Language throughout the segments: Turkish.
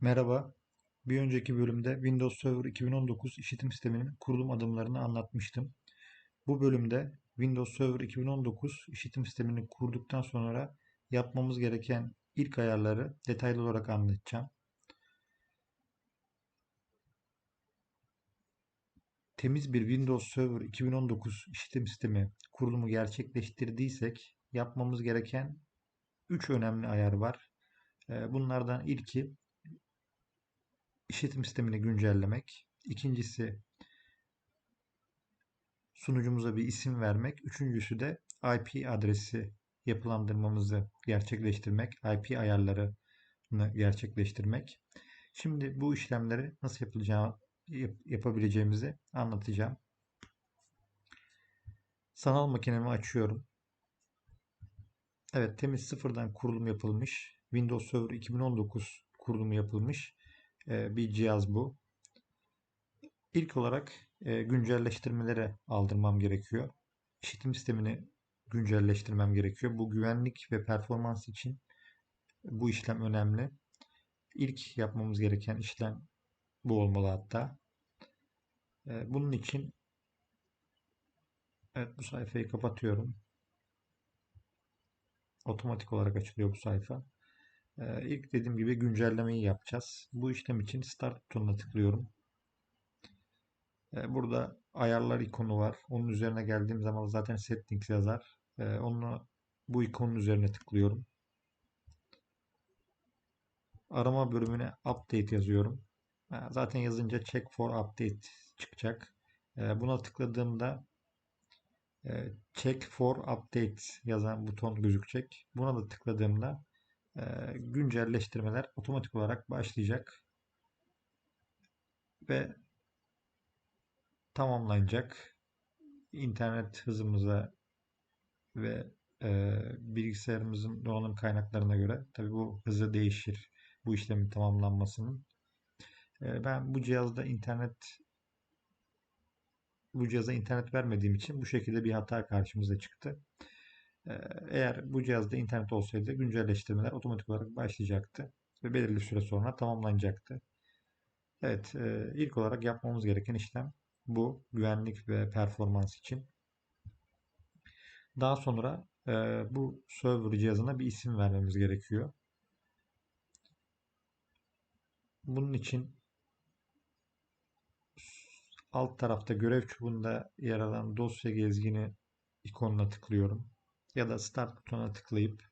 Merhaba. Bir önceki bölümde Windows Server 2019 işletim sisteminin kurulum adımlarını anlatmıştım. Bu bölümde Windows Server 2019 işletim sistemini kurduktan sonra yapmamız gereken ilk ayarları detaylı olarak anlatacağım. Temiz bir Windows Server 2019 işletim sistemi kurulumu gerçekleştirdiysek yapmamız gereken 3 önemli ayar var. Ee, Bunlardan ilki işletim sistemini güncellemek. İkincisi sunucumuza bir isim vermek. Üçüncüsü de IP adresi yapılandırmamızı gerçekleştirmek. IP ayarlarını gerçekleştirmek. Şimdi bu işlemleri nasıl yapılacağı, yap- yapabileceğimizi anlatacağım. Sanal makinemi açıyorum. Evet, temiz sıfırdan kurulum yapılmış. Windows Server 2019 kurulumu yapılmış bir cihaz bu. İlk olarak e, güncelleştirmelere aldırmam gerekiyor. İşletim sistemini güncelleştirmem gerekiyor. Bu güvenlik ve performans için bu işlem önemli. İlk yapmamız gereken işlem bu olmalı hatta. E, bunun için evet bu sayfayı kapatıyorum. Otomatik olarak açılıyor bu sayfa. E, ilk dediğim gibi güncellemeyi yapacağız. Bu işlem için Start butonuna tıklıyorum. E, Burada ayarlar ikonu var. Onun üzerine geldiğim zaman zaten settings yazar. E, Onu bu ikonun üzerine tıklıyorum. Arama bölümüne update yazıyorum. E, Zaten yazınca check for update çıkacak. Buna tıkladığımda e, check for update yazan buton gözükecek. Buna da tıkladığımda güncelleştirmeler otomatik olarak başlayacak ve tamamlanacak. İnternet hızımıza ve e, bilgisayarımızın donanım kaynaklarına göre tabii bu hızı değişir bu işlemin tamamlanmasının. E, ben bu cihazda internet bu cihaza internet vermediğim için bu şekilde bir hata karşımıza çıktı. E, eğer bu cihazda internet olsaydı güncelleştirmeler otomatik olarak başlayacaktı ve belirli süre sonra tamamlanacaktı. Evet, e, ilk olarak yapmamız gereken işlem bu güvenlik ve performans için. Daha sonra e, bu server cihazına bir isim vermemiz gerekiyor. Bunun için alt tarafta görev çubuğunda yer alan dosya gezgini ikonuna tıklıyorum. Ya da Start butonuna tıklayıp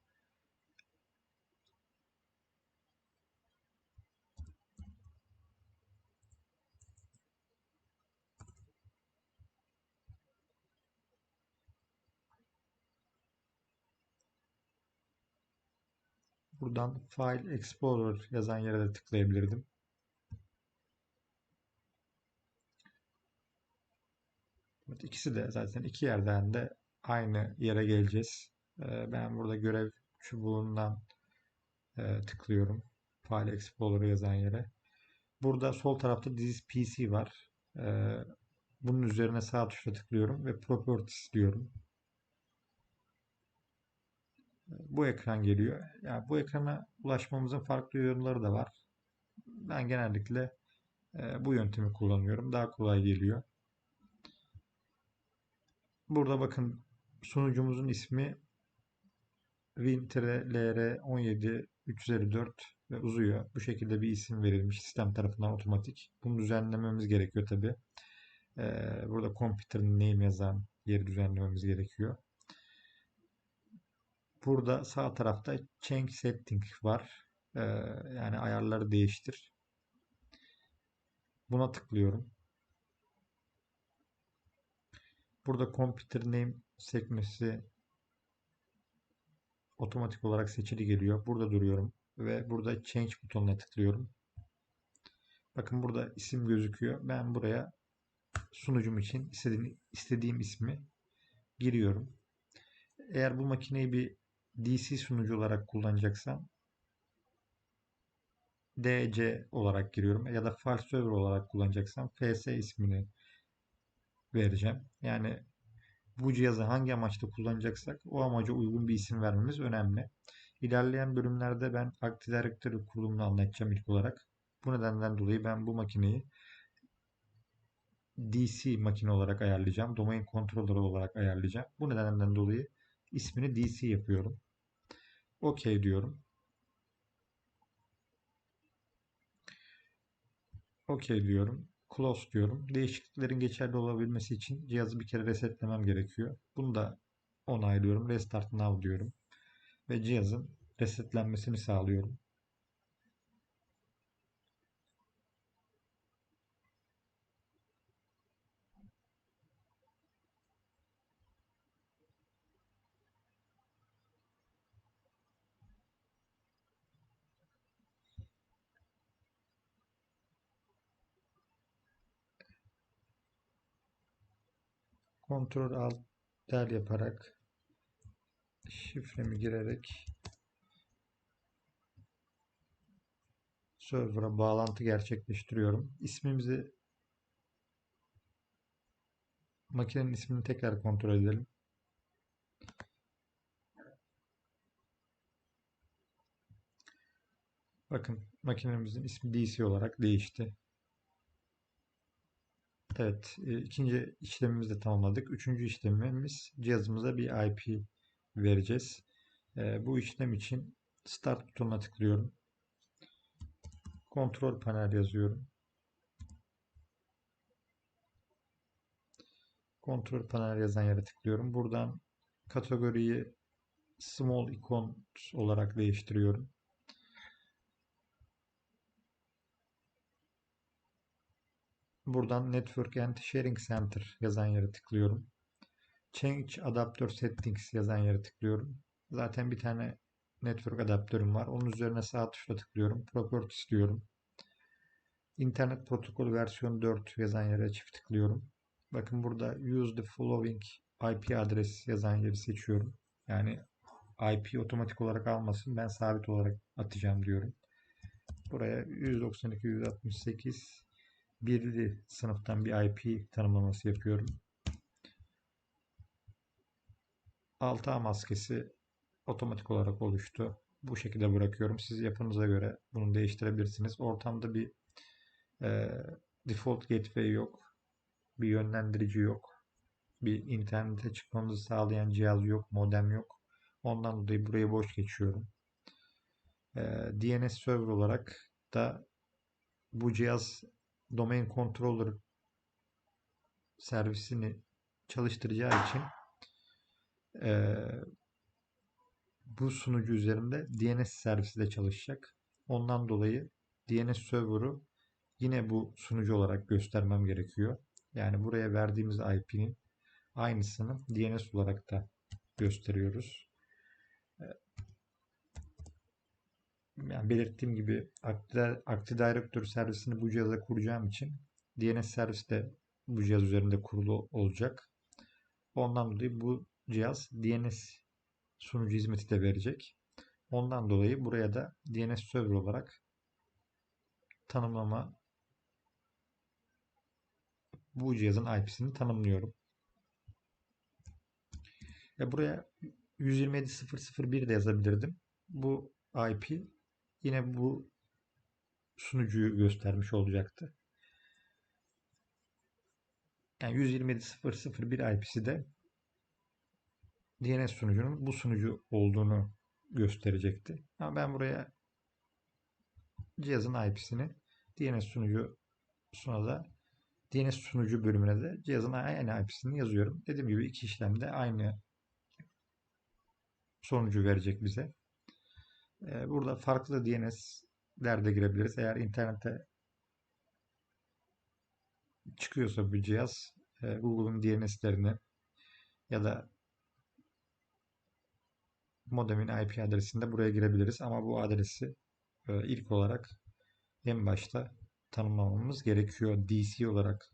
buradan File Explorer yazan yere de tıklayabilirdim. Evet, ikisi de zaten iki yerden de aynı yere geleceğiz. Ee, Ben burada görev çubuğundan e, tıklıyorum. File Explorer yazan yere. Burada sol tarafta This PC var. Ee, Bunun üzerine sağ tuşla tıklıyorum ve Properties diyorum. Bu ekran geliyor. Yani bu ekrana ulaşmamızın farklı yolları da var. Ben genellikle e, bu yöntemi kullanıyorum. Daha kolay geliyor. Burada bakın sunucumuzun ismi win-lr17 354 ve uzuyor. Bu şekilde bir isim verilmiş sistem tarafından otomatik. Bunu düzenlememiz gerekiyor tabi. Ee, burada computer name yazan yeri düzenlememiz gerekiyor. Burada sağ tarafta change setting var. Ee, yani ayarları değiştir. Buna tıklıyorum. Burada computer name sekmesi otomatik olarak seçili geliyor. Burada duruyorum ve burada change butonuna tıklıyorum. Bakın burada isim gözüküyor. Ben buraya sunucum için istediğim, istediğim ismi giriyorum. Eğer bu makineyi bir DC sunucu olarak kullanacaksam DC olarak giriyorum ya da file server olarak kullanacaksam FS ismini vereceğim. Yani bu cihazı hangi amaçla kullanacaksak o amaca uygun bir isim vermemiz önemli. İlerleyen bölümlerde ben Active Directory kurulumunu anlatacağım ilk olarak. Bu nedenden dolayı ben bu makineyi DC makine olarak ayarlayacağım. Domain controller olarak ayarlayacağım. Bu nedenden dolayı ismini DC yapıyorum. OK diyorum. OK diyorum. Close diyorum. Değişikliklerin geçerli olabilmesi için cihazı bir kere resetlemem gerekiyor. Bunu da onaylıyorum. Restart now diyorum. Ve cihazın resetlenmesini sağlıyorum. Kontrol alt del yaparak şifremi girerek server'a bağlantı gerçekleştiriyorum. İsmimizi makinenin ismini tekrar kontrol edelim. Bakın makinemizin ismi DC olarak değişti. Evet, e, ikinci işlemimizi de tamamladık. Üçüncü işlemimiz cihazımıza bir IP vereceğiz. E, bu işlem için Start butonuna tıklıyorum. Kontrol panel yazıyorum. Kontrol panel yazan yere tıklıyorum. Buradan kategoriyi Small Icon olarak değiştiriyorum. Buradan Network and Sharing Center yazan yere tıklıyorum. Change Adapter Settings yazan yere tıklıyorum. Zaten bir tane network adaptörüm var. Onun üzerine sağ tuşla tıklıyorum. Properties diyorum. İnternet protokol versiyon 4 yazan yere çift tıklıyorum. Bakın burada use the following IP adres yazan yeri seçiyorum. Yani IP otomatik olarak almasın. Ben sabit olarak atacağım diyorum. Buraya 192 168 birli sınıftan bir IP tanımlaması yapıyorum. 6A maskesi otomatik olarak oluştu. Bu şekilde bırakıyorum. Siz yapınıza göre bunu değiştirebilirsiniz. Ortamda bir e, default gateway yok. Bir yönlendirici yok. Bir internete çıkmamızı sağlayan cihaz yok. Modem yok. Ondan dolayı burayı boş geçiyorum. E, DNS server olarak da bu cihaz domain controller servisini çalıştıracağı için e, bu sunucu üzerinde DNS servisi de çalışacak. Ondan dolayı DNS server'ı yine bu sunucu olarak göstermem gerekiyor. Yani buraya verdiğimiz IP'nin aynısını DNS olarak da gösteriyoruz. Yani belirttiğim gibi Active Directory servisini bu cihaza kuracağım için DNS servis de bu cihaz üzerinde kurulu olacak. Ondan dolayı bu cihaz DNS sunucu hizmeti de verecek. Ondan dolayı buraya da DNS server olarak tanımlama bu cihazın IP'sini tanımlıyorum. Ve buraya 127.001 de yazabilirdim. Bu IP yine bu sunucuyu göstermiş olacaktı. Yani 127.001 IP'si de DNS sunucunun bu sunucu olduğunu gösterecekti. Ama ben buraya cihazın IP'sini DNS sunucusuna da DNS sunucu bölümüne de cihazın aynı IP'sini yazıyorum. Dediğim gibi iki işlemde aynı sonucu verecek bize. Ee, burada farklı DNS'ler de girebiliriz. Eğer internete çıkıyorsa bir cihaz e, Google'un DNS'lerini ya da modemin IP adresinde buraya girebiliriz. Ama bu adresi e, ilk olarak en başta tanımlamamız gerekiyor. DC olarak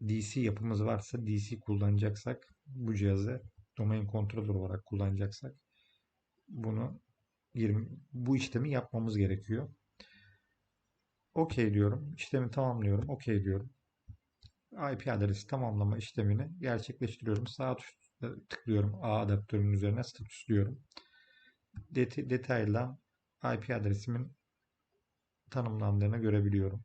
DC yapımız varsa DC kullanacaksak bu cihazı domain controller olarak kullanacaksak bunu bu işlemi yapmamız gerekiyor. OK diyorum. İşlemi tamamlıyorum. OK diyorum. IP adresi tamamlama işlemini gerçekleştiriyorum. Sağ tuş tıklıyorum. A adaptörünün üzerine statüslüyorum. Det detayla IP adresimin tanımlandığını görebiliyorum.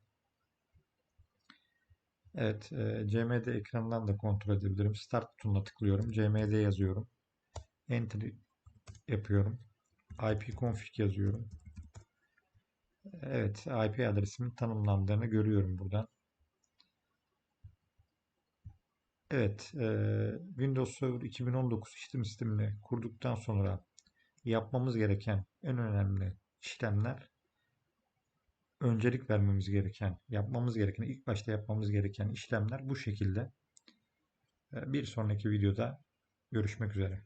Evet, e, CMD ekranından da kontrol edebilirim. Start butonuna tıklıyorum. CMD yazıyorum. Enter yapıyorum. İpconfig yazıyorum. Evet, IP adresimin tanımlandığını görüyorum buradan. Evet, e, Windows Server 2019 işletim sistemini kurduktan sonra yapmamız gereken en önemli işlemler öncelik vermemiz gereken, yapmamız gereken, ilk başta yapmamız gereken işlemler bu şekilde. E, Bir sonraki videoda görüşmek üzere.